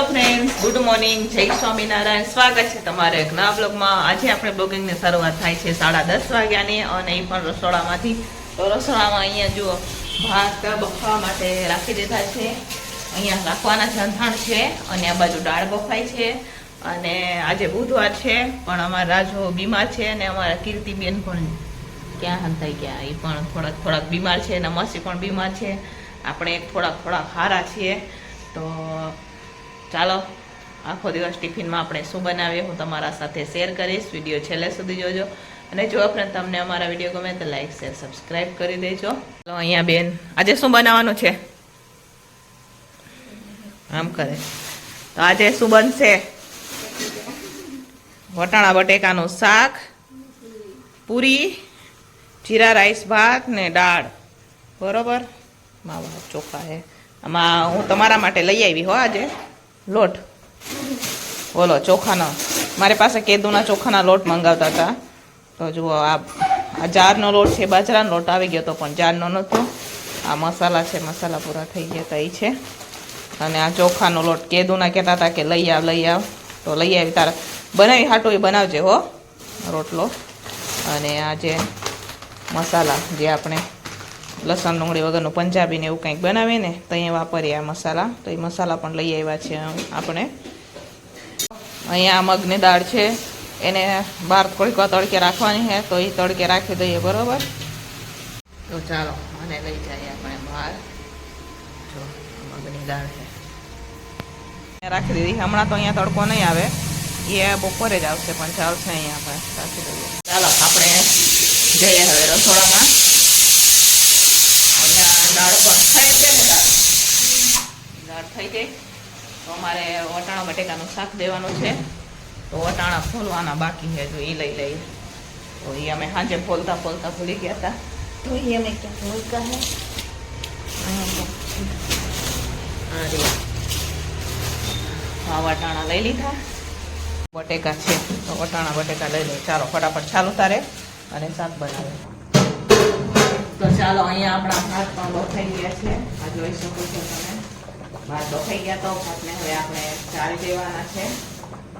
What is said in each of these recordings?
Hello friends good morning જય સ્વામિનારાયણ. સ્વાગત છે તમારે એક નવા બ્લોગમાં આજે આપણે બ્લોગિંગની શરૂઆત થાય છે સાડા દસ વાગ્યાની અને એ પણ રસોડામાંથી. તો રસોડામાં અહીંયા જુઓ, ભાત બફવા માટે રાખી દીધા છે. અહીંયા રાખવાના જંથાણ છે અને આ બાજુ દાળ બફાય છે. અને આજે બુધવાર છે, પણ અમારા રાજુ બીમાર છે અને અમારા કીર્તિબેન પણ ક્યાં હંતાઈ ગયા એ પણ થોડાક થોડાક બીમાર છે અને મસી પણ બીમાર છે. આપણે થોડાક થોડાક હારા છીએ. તો ચાલો, આખો દિવસ ટિફિનમાં આપણે શું બનાવીએ હું તમારા સાથે શેર કરીશ. વીડિયો છેલ્લે સુધી જોજો. અને જો ફ્રેન્ડ તમને અમારા વીડિયો ગમે તો લાઈક, શેર સબસ્ક્રાઈબ કરી દેજો. ચાલો, અહીંયા બેન, આજે શું બનાવવાનું છે? આમ કરે. તો આજે શું બનશે? વટાણા, બટેકાનું શાક, પૂરી, જીરા, રાઈસ, ભાત ને દાળ. બરોબર? માવા ચોખા હે. આમાં હું તમારા માટે લઈ આવી હો આજે. લોટ. બોલો, ચોખાનો. મારી પાસે કેદુના ચોખાના લોટ મંગાવતા હતા. તો જુઓ, આ આ જારનો લોટ છે, બાજરાનો લોટ આવી ગયો તો પણ જારનો નહોતો. આ મસાલા છે, મસાલા પૂરા થઈ ગયા હતા, એ છે. અને આ ચોખાનો લોટ કેદુના કહેતા હતા કે લઈ આવ લઈ આવ. તો લઈ આવી, તારા બનાવી હાટો એ બનાવજે, હો, રોટલો. અને આ જે મસાલા જે આપણે લસણ, ડુંગળી વગરનું પંજાબી ને એવું કંઈક બનાવીને તો અહીંયા વાપરીએ આ મસાલા. તો એ મસાલા પણ લઈ આવ્યા છે આપણે. અહીંયા મગની દાળ છે. એને બહાર થોડીક વાર તડકે રાખવાની છે, તો એ તડકે રાખી દઈએ બરોબર. તો ચાલો મને લઈ જઈએ આપણે બહાર. જો મગની દાળ છે. રાખી દીધી. હમણાં તો અહીંયા તડકો નહીં આવે. એ બપોરે જ આવશે, પણ ચાલશે અહીંયા આપણે. રાખી દઈએ. ચાલો, આપણે જઈએ હવે રસોડામાં. દાળ પણ થઈ છે ને દાળ. દાળ થઈ ગઈ. તો અમારે વટાણા બટેકાનું શાક દેવાનું છે. તો વટાણા ફોલવાના બાકી છે તો એ લઈ લઈએ. તો એ અમે સાંજે ફોલતા ફોલતા ભૂલી ગયા હતા. તો એ અમે ક્યાં ભૂલતા હે? હા વટાણા લઈ લીધા. બટેકા છે તો વટાણા બટેકા લઈ લે. ચાલો ફટાફટ ચાલુ તારે અને શાક બનાવે. તો ચાલો અહીંયા આપણા ભાત પણ બફાઈ ગયા છે. આ જોઈ શકો છો તમે. ભાત બફાઈ ગયા તો ભાતને હવે આપણે ચાળી દેવાના છે.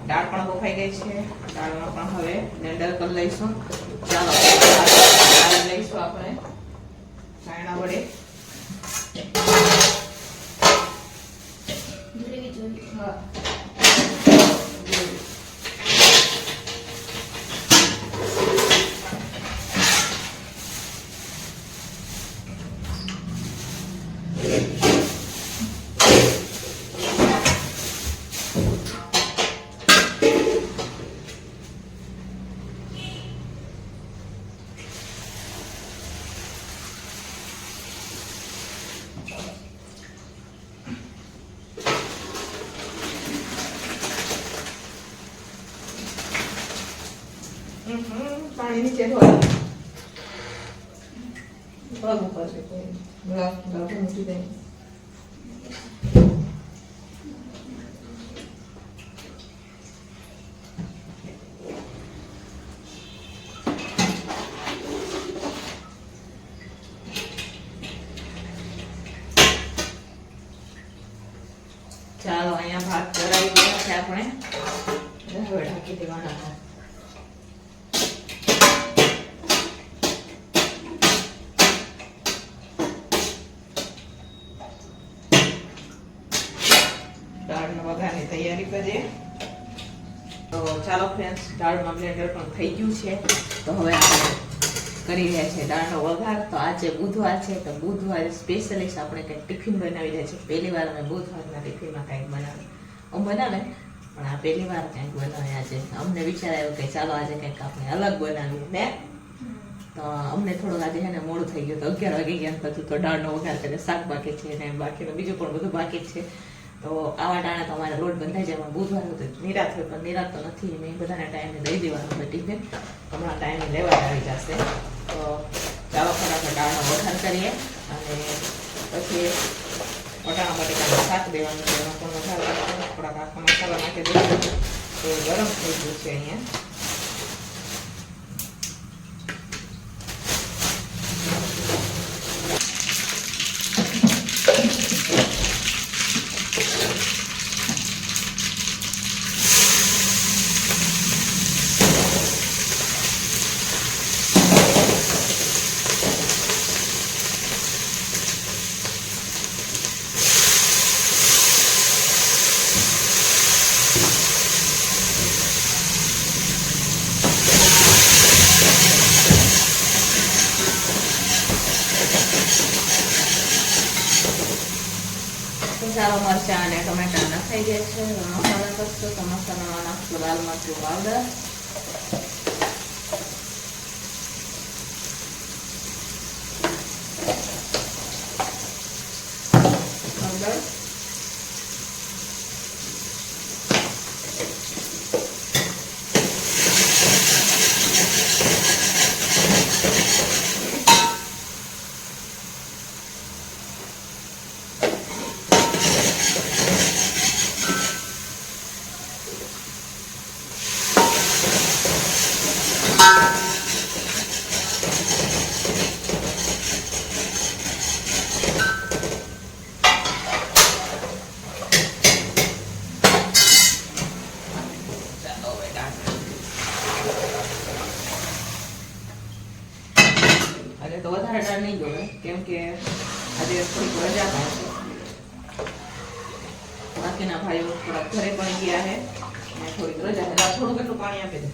દાળ પણ બફાઈ ગઈ છે. દાળમાં પણ હવે નેંડર કરી લઈશું. ચાલો દાળ લઈશું આપણે. ચાયણા વડે. હા. પાણી નીચે ઢોળો. પગ ઉપર છે મૂકી દે. ચાલો, અહીંયા ભાત કરાવી ગયા છે આપણે હવે ઢાંકી દેવાના ભાત દાળના વઘારની તૈયારી કરીએ. ચાલો ફ્રેન્ડ્સ દાળમાં બ્લેન્ડર પણ થઈ ગયું છે. તો હવે આપણે કરી રહ્યા છે દાળનો વઘાર. તો આજે બુધવાર છે, તો બુધવારે સ્પેશિયલિસ્ટ આપણે કંઈક ટિફિન બનાવી રહ્યા છીએ પહેલી વાર અમે બુધવારના ટિફિનમાં કંઈક બનાવે હું બનાવે, પણ આ પહેલી વાર કંઈક બનાવે આજે. અમને વિચાર આવ્યો કે ચાલો આજે કંઈક આપણે અલગ બનાવીએ, ને? તો અમને થોડું આજે છે ને મોડું થઈ ગયું. તો અગિયાર વાગી ગયા પછી તો દાળનો વઘાર કરે શાક બાકી છે ને બાકીનું બીજું પણ બધું બાકી છે. તો આવા ટાણે તો અમારે લોટ બંધાઈ જાય, પણ બુધવાર હતું નિરાત હોય, પણ નિરાત તો નથી. મેં બધાને ટાઈમે દઈ દેવાનું હોય ટિફિન. હમણાં ટાઈમે લેવા આવી જશે. તો ચાલો ફટાફટ દાળનો વઘાર કરીએ અને પછી વટાણા બટેકાનું શાક દેવાનું છે. એમાં પણ વઘાર થોડાક આખા મસાલા નાખી દઈએ તો ગરમ થઈ ગયું છે અહીંયા ચાલો મરચાં અને નખાઈ ગયા છે મસાલા કરશો તો મસાલામાં નાખશો લાલ મરચું પાવડર હળદર ચાલો હવે ડાળ આજે તો વધારે દાળ નહીં જોવે કેમ કે આજે થોડીક રજા પણ છે બાકીના ભાઈઓ થોડાક ઘરે પણ ગયા છે અને થોડીક રજા છે એટલે થોડું કેટલું પાણી આપી દે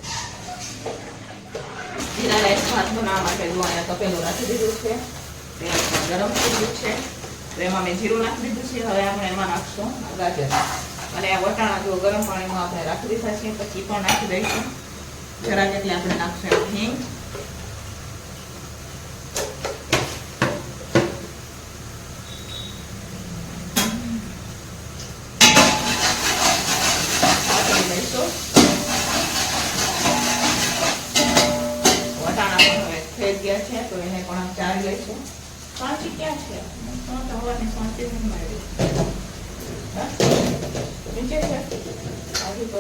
જીરા રાઈસ ભાત બનાવવા માટે જો અહીંયા તપેલું રાખી દીધું છે તેલ ગરમ થઈ ગયું છે તો એમાં મેં જીરું નાખી દીધું છે હવે આપણે એમાં નાખશું ગાજર અને આ વટાણા જો ગરમ પાણીમાં આપણે રાખી દીધા છે પછી પણ નાખી દઈશું જરા જેટલી આપણે નાખશું હિંગ છે તો એને પણ આમ લે છે. પાંચી ક્યાં છે? તો હવાની શાંતિ નહીં મળી નીચે છે? આવી તો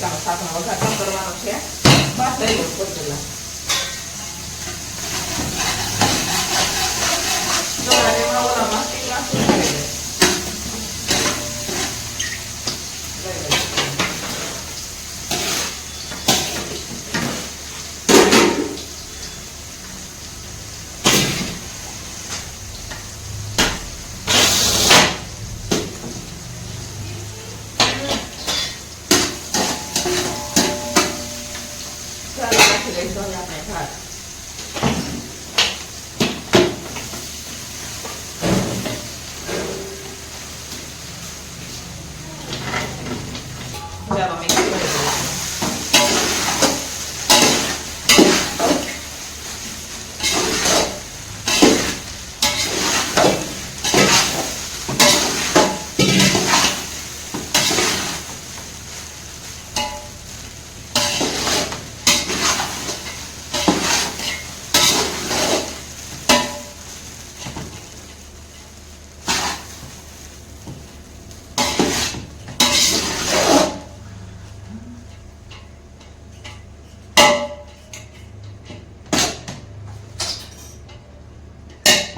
તો શાકનો વઘાર પણ કરવાનો છે. બસ થઈ ગયું પોતપેલા જો આજે એમાં ઓલા માસ્ટિંગ નાખી દે લઈ લઈશું. ચાલો નાખી દઈશું હવે આપણે ભાત ચાલો મિક્સ કરી દઈશું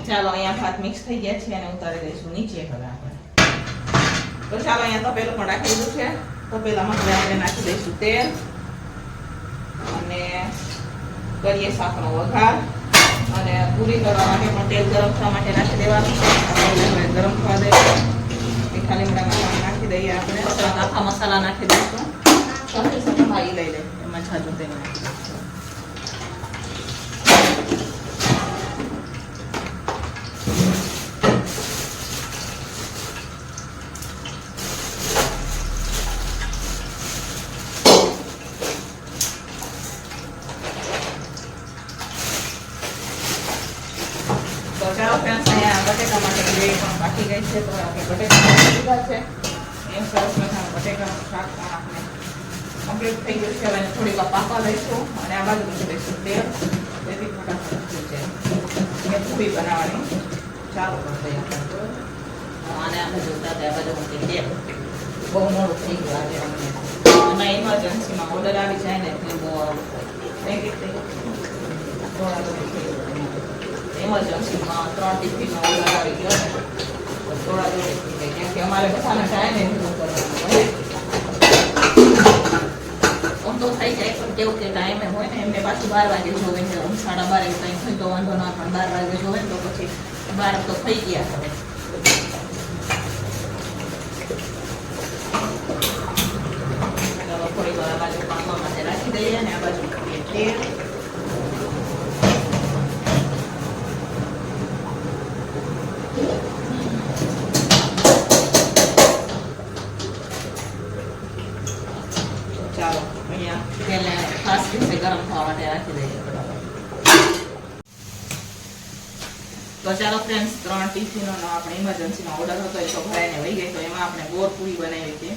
ચાલો અહીંયા ભાત મિક્સ થઈ ગયા છે અને ઉતારી દઈશું નીચે હવે આપણે તો ચાલો અહીંયા તપેલું પણ રાખી દીધું છે તપેલામાં હવે આપણે નાખી દઈશું તેલ અને કરીએ શાકનો વઘાર અને પૂરી કરવા માટે પણ તેલ ગરમ થવા માટે નાખી દેવાનું છે ગરમ થવા દઈશું મીઠા લીમડામાં નાખી દઈએ આપણે આખા મસાલા નાખી દઈશું સાથે હા લઈ લે એમાં છાજુ તેલ દઈશું તો ચાલો ફ્રેન્ડ્સ અહીંયા બટેકા માટે ગ્રેવી પણ બાકી ગઈ છે તો આપણે બટેકા નાખી દીધા છે એમ સરસ મજાનું બટેકાનું શાક પણ આપણે કમ્પ્લીટ થઈ ગયું છે હવે એને થોડીક વાર પાકવા દઈશું અને આ બાજુ મૂકી દઈશું તેલ જેથી ફટાફટ થઈ એ બનાવવાની. ચાલુ? આને આપણે જોતા હતા બધું મૂકી બહુ મોડું થઈ ગયું આજે અમને. એમાં ઇમરજન્સીમાં ઓર્ડર આવી જાય ને એટલે બહુ થઈ ગયું ઇમરજન્સીમાં ત્રણ ટિફિનનો ઓર્ડર આવી ગયો થોડા જોડે કેમ કે અમારે બધાને ટાઈમે ભેગું કરવાનું હોય. તો થઈ જાય, પણ કેવું કે ટાઈમે હોય ને એમને પાછું બાર વાગે જોવે છે સાડા બાર એક કંઈ હોય તો વાંધો ના પણ બાર વાગે જોવે ને તો પછી બાર તો થઈ ગયા હવે. થોડી વાર બાજુ પાકવા રાખી દઈએ ને, આ બાજુ ચાલો, અહીંયા તેલને ખાસ રીતે ગરમ થવા માટે રાખી દઈએ તો ચાલો ફ્રેન્ડ્સ ત્રણ ટિફિનોનો આપણે ઇમરજન્સીનો ઓર્ડર હતો, એ તો ભરાઈને વહી ગઈ, તો એમાં આપણે ગોળ પૂરી બનાવી હતી.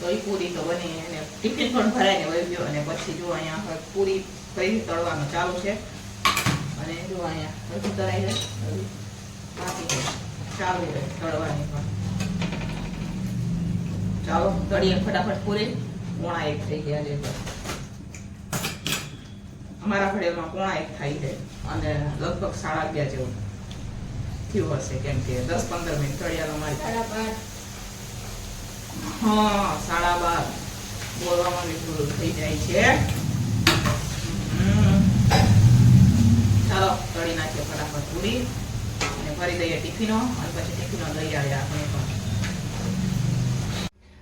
તો એ પૂરી તો બની અને ટિફિન પણ ભરાઈને વહી ગયો, અને પછી જો અહીંયા પૂરી ફરી તળવાનું ચાલુ છે. અને જો અહીંયા હજુ તળાઈ છે બાકી ચાલુ રહે તળવાની પણ. ચાલો, તળીએ ફટાફટ પૂરી. પોણા એક થઈ ગયા છે અમારા ઘરેમાં પોણા એક થાય છે. અને લગભગ સાડા અગિયાર જેવું થયું હશે કેમ કે દસ પંદર મિનિટ તળિયાનો મારી હા સાડા બાર. બોલવામાં બી થઈ જાય છે. ચાલો તળી નાખીએ ફટાફટ પૂરી. અને ભરી દઈએ ટિફિનો. અને પછી ટિફિનો લઈ આવીએ આપણે પણ.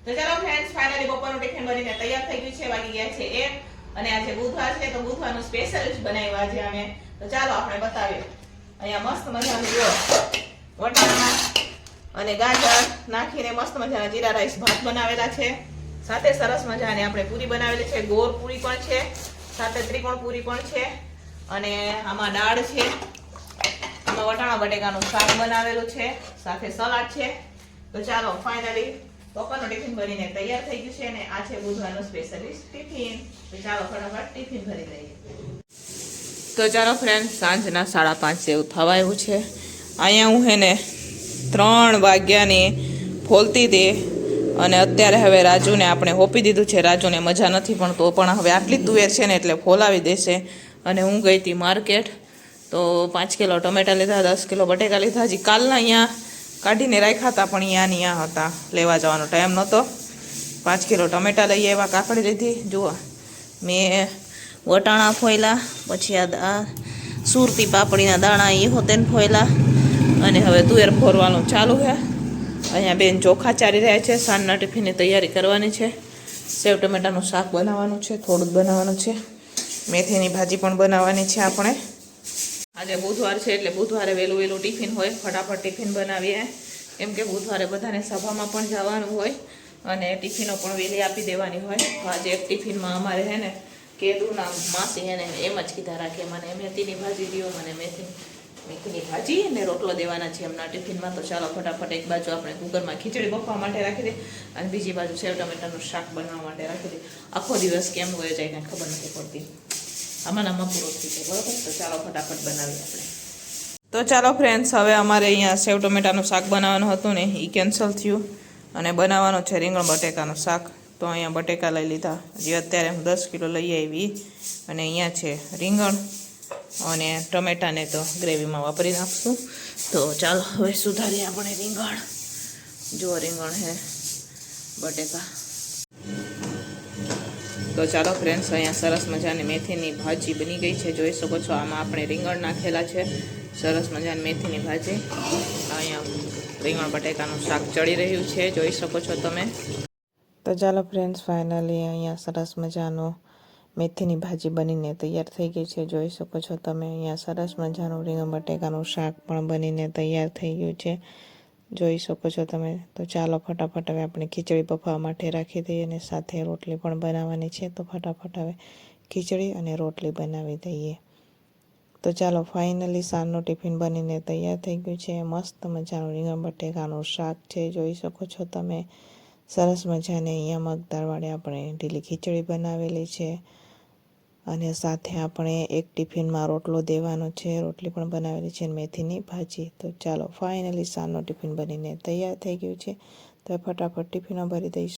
તો ચાલો ફ્રેન્ડ્સ ફાઇનલી બપોરનું ટિફિન બનીને તૈયાર થઈ ગયું છે, વાગી ગયા છે એક. અને આજે બુધવાર છે, તો બુધવારનું સ્પેશિયલ જ બનાવ્યું આજે અમે. તો ચાલો આપણે બતાવીએ. અહીંયા મસ્ત મજાનું જો વટાણા અને ગાજર નાખીને મસ્ત મજાના જીરા રાઈસ ભાત બનાવેલા છે. સાથે સરસ મજાની આપણે પૂરી બનાવેલી છે. ગોળ પૂરી પણ છે, સાથે ત્રિકોણ પૂરી પણ છે. અને આમાં દાળ છે. આમાં વટાણા બટેકાનું શાક બનાવેલું છે. સાથે સલાડ છે. તો ચાલો ફાઇનલી બપોરનું ટિફિન ભરીને તૈયાર થઈ ગયું છે અને આ છે બુધવારનું સ્પેશિયલિસ્ટ ટિફિન. તો ચાલો ફટાફટ ટિફિન ભરી લઈએ. તો ચાલો ફ્રેન્ડ સાંજના સાડા પાંચ જેવું થવા એવું છે. અહીંયા હું હે ને ત્રણ વાગ્યાની ફોલતી હતી અને અત્યારે હવે રાજુને આપણે હોપી દીધું છે. રાજુને મજા નથી, પણ તો પણ હવે આટલી તુવેર છે ને એટલે ફોલાવી દેશે. અને હું ગઈ હતી માર્કેટ તો પાંચ કિલો ટમેટા લીધા, દસ કિલો બટેકા લીધા. હજી કાલના અહીંયા કાઢીને રાખ્યા હતા, પણ અહીંયા ને અહીંયા હતા, લેવા જવાનો ટાઈમ નહોતો. પાંચ કિલો ટમેટા લઈ આવ્યા, કાકડી લીધી, જુઓ. મેં વટાણા ફોયલા, પછી આ સુરતી પાપડીના દાણા એ હોતેને ફોયલા, અને હવે તુવેર ફોરવાનું ચાલુ છે. અહીંયા બેન ચોખા ચારી રહ્યા છે, સાંજના ટિફિનની તૈયારી કરવાની છે. સેવ ટમેટાનું શાક બનાવવાનું છે થોડું જ બનાવવાનું છે. મેથીની ભાજી પણ બનાવવાની છે આપણે. આજે બુધવાર છે એટલે બુધવારે વહેલું વહેલું ટિફિન હોય, ફટાફટ ટિફિન બનાવીએ. કેમ કે બુધવારે બધાને સભામાં પણ જવાનું હોય અને ટિફિનો પણ વહેલી આપી દેવાની હોય. આજે એક ટિફિનમાં અમારે હે ને કેદુના માસી એને એમ જ કીધા રાખે. મને મેથીની ભાજી દીઓ મને મેથી મેથીની ભાજી અને રોટલો દેવાના છે એમના ટિફિનમાં. તો ચાલો ફટાફટ એક બાજુ આપણે કુકરમાં ખીચડી બફવા માટે રાખી દે અને બીજી બાજુ સેવ ટમેટાનું શાક બનાવવા માટે રાખી દે. આખો દિવસ કેમ હોય જાય કાંઈ ખબર નથી પડતી. આમાં આમાં પૂરો થઈ જાય બરોબર? તો ચાલો ફટાફટ બનાવીએ આપણે. તો ચાલો ફ્રેન્ડ્સ હવે અમારે અહીંયા સેવ ટમેટાનું શાક બનાવવાનું હતું ને એ કેન્સલ થયું. અને બનાવવાનું છે રીંગણ બટેકાનું શાક. તો અહીંયા બટેકા લઈ લીધા. જે અત્યારે હું દસ કિલો લઈ આવી. અને અહીંયા છે રીંગણ અને ટમેટાને તો ગ્રેવીમાં વાપરી નાખશું. તો ચાલો, હવે સુધારીએ આપણે રીંગણ. જો રીંગણ હે, બટેકા. તો ચાલો ફ્રેન્ડ્સ અહીંયા સરસ મજાની મેથીની ભાજી બની ગઈ છે. જોઈ શકો છો, આમાં આપણે રીંગણ નાખેલા છે. સરસ મજાની મેથીની ભાજી. અહીંયા રીંગણ બટેકાનું શાક ચડી રહ્યું છે. જોઈ શકો છો તમે. તો ચાલો ફ્રેન્ડ્સ ફાઇનલી અહીંયા સરસ મજાનું મેથીની ભાજી બનીને તૈયાર થઈ ગઈ છે. જોઈ શકો છો તમે, અહીંયા સરસ મજાનું રીંગણ બટેકાનું શાક પણ બનીને તૈયાર થઈ ગયું છે. જોઈ શકો છો તમે. તો ચાલો ફટાફટ હવે આપણે ખીચડી બફાવા માટે રાખી દઈએ અને સાથે રોટલી પણ બનાવવાની છે. તો ફટાફટ હવે ખીચડી અને રોટલી બનાવી દઈએ. તો ચાલો ફાઇનલી સાંજનું ટિફિન બનીને તૈયાર થઈ ગયું છે. મસ્ત મજાનું રીંગણ બટેકાનું શાક છે. જોઈ શકો છો તમે. સરસ મજાને અહીંયા મગદાળવાળી આપણે ઢીલી ખીચડી બનાવેલી છે. અને સાથે આપણે એક ટિફિનમાં રોટલો દેવાનો છે. રોટલી પણ બનાવેલી છે મેથીની ભાજી. તો ચાલો ફાઇનલી સાંજનો ટિફિન બનીને તૈયાર થઈ ગયું છે. તો ફટાફટ ટિફિનો ભરી દઈશું.